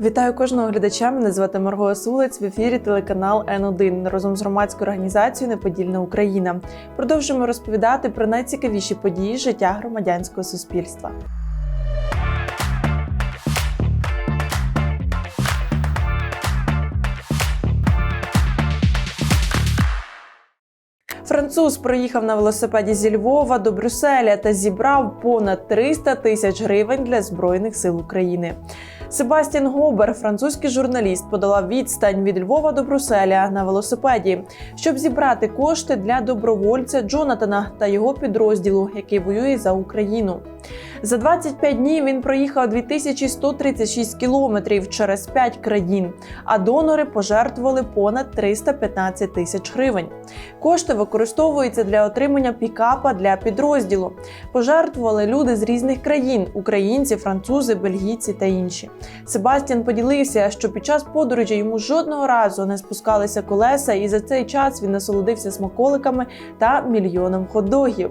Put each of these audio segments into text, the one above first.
Вітаю кожного глядача. Мене звати Марго Сулець в ефірі телеканал Н1 разом з громадською організацією Неподільна Україна. Продовжуємо розповідати про найцікавіші події життя громадянського суспільства. Француз проїхав на велосипеді зі Львова до Брюсселя та зібрав понад 300 тисяч гривень для збройних сил України. Себастьян Гобер, французький журналіст, подолав відстань від Львова до Брюсселя на велосипеді, щоб зібрати кошти для добровольця Джонатана та його підрозділу, який воює за Україну. За 25 днів він проїхав 2136 кілометрів через 5 країн, а донори пожертвували понад 315 тисяч гривень. Кошти використовуються для отримання пікапа для підрозділу. Пожертвували люди з різних країн: українці, французи, бельгійці та інші. Себастьян поділився, що під час подорожі йому жодного разу не спускалися колеса, і за цей час він насолодився смаколиками та мільйоном хот-догів.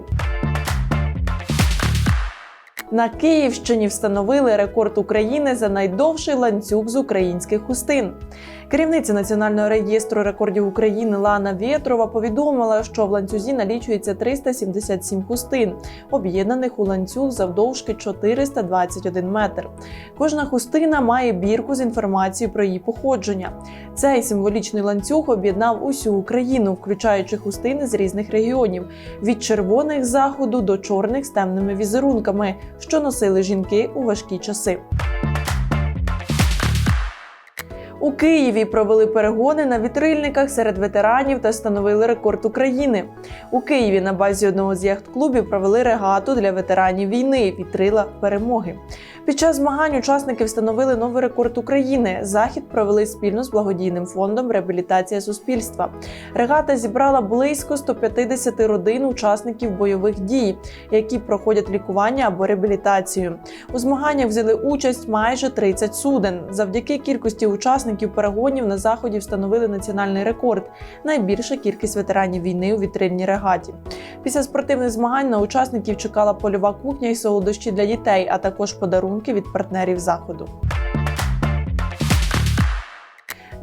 На Київщині встановили рекорд України за найдовший ланцюг з українських хустин. Керівниця Національного реєстру рекордів України Лана Вєтрова повідомила, що в ланцюзі налічується 377 хустин, об'єднаних у ланцюг завдовжки 421 метр. Кожна хустина має бірку з інформацією про її походження. Цей символічний ланцюг об'єднав усю Україну, включаючи хустини з різних регіонів від червоних заходу до чорних з темними візерунками, що носили жінки у важкі часи. У Києві провели перегони на вітрильниках серед ветеранів та встановили рекорд України. У Києві на базі одного з яхт-клубів провели регату для ветеранів війни Вітрила перемоги. Під час змагань учасники встановили новий рекорд України. Захід провели спільно з благодійним фондом Реабілітація суспільства. Регата зібрала близько 150 родин учасників бойових дій, які проходять лікування або реабілітацію. У змаганнях взяли участь майже 30 суден. Завдяки кількості учасників перегонів на заході встановили національний рекорд найбільша кількість ветеранів війни у вітрильній регаті. Після спортивних змагань на учасників чекала польова кухня і солодощі для дітей, а також подарунки від партнерів заходу.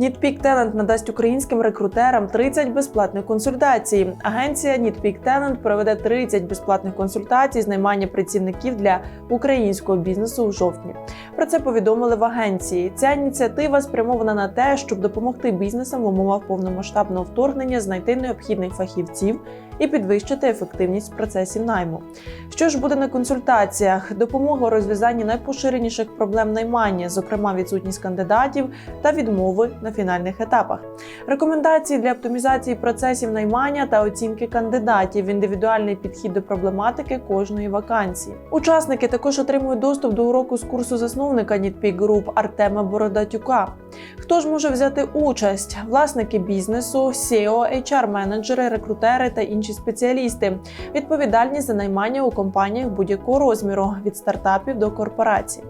Нітпік Talent надасть українським рекрутерам 30 безплатних консультацій. Агенція Нітпік Talent проведе 30 безплатних консультацій з наймання працівників для українського бізнесу у жовтні. Про це повідомили в агенції. Ця ініціатива спрямована на те, щоб допомогти бізнесам в умовах повномасштабного вторгнення знайти необхідних фахівців і підвищити ефективність процесів найму. Що ж буде на консультаціях? Допомога у розв'язанні найпоширеніших проблем наймання, зокрема відсутність кандидатів та відмови на фінальних етапах, рекомендації для оптимізації процесів наймання та оцінки кандидатів, індивідуальний підхід до проблематики кожної вакансії. Учасники також отримують доступ до уроку з курсу засновника Нітпік Груп Артема Бородатюка. Хто ж може взяти участь? Власники бізнесу, SEO, HR-менеджери, рекрутери та інші спеціалісти, відповідальні за наймання у компаніях будь-якого розміру від стартапів до корпорацій.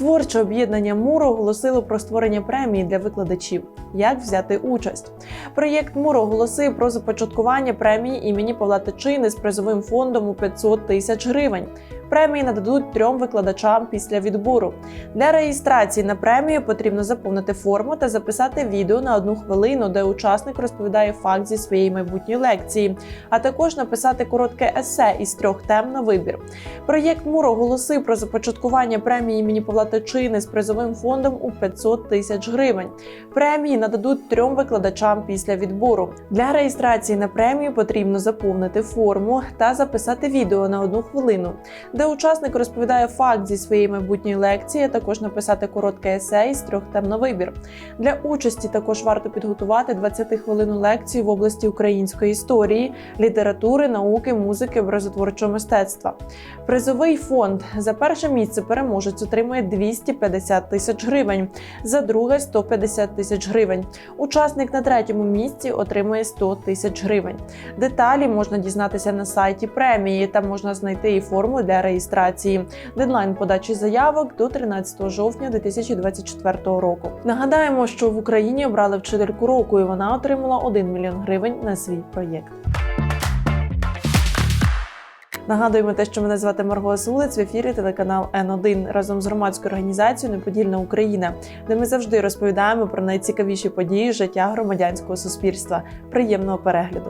Творче об'єднання МУР оголосило про створення премії для викладачів. Як взяти участь? Проєкт МУР оголосив про започаткування премії імені Павла Тичини з призовим фондом у 500 тисяч гривень. Премії нададуть трьом викладачам після відбору. Для реєстрації на премію потрібно заповнити форму та записати відео на одну хвилину, де учасник розповідає факт зі своєї майбутньої лекції, а також написати коротке есе із трьох тем на вибір. Проєкт МУР оголосив про започаткування премії імені Павла Тичини з призовим фондом у 500 тисяч гривень. Премії нададуть трьом викладачам після відбору. Для реєстрації на премію потрібно заповнити форму та записати відео на одну хвилину, де учасник розповідає факт зі своєї майбутньої лекції, а також написати коротке есе із трьох тем на вибір. Для участі також варто підготувати 20-хвилинну лекцію в області української історії, літератури, науки, музики, образотворчого мистецтва. Призовий фонд за перше місце переможець отримує 250 тисяч гривень, за друге 150 тисяч гривень. Учасник на третьому місці отримує 100 тисяч гривень. Деталі можна дізнатися на сайті премії. Там можна знайти і форму для реєстрації. Дедлайн подачі заявок до 13 жовтня 2024 року. Нагадаємо, що в Україні обрали вчительку року, і вона отримала 1 мільйон гривень на свій проєкт. Нагадуємо те, що мене звати Марго Сулиць в ефірі телеканал Н1 разом з громадською організацією Неподільна Україна, де ми завжди розповідаємо про найцікавіші події життя громадянського суспільства. Приємного перегляду!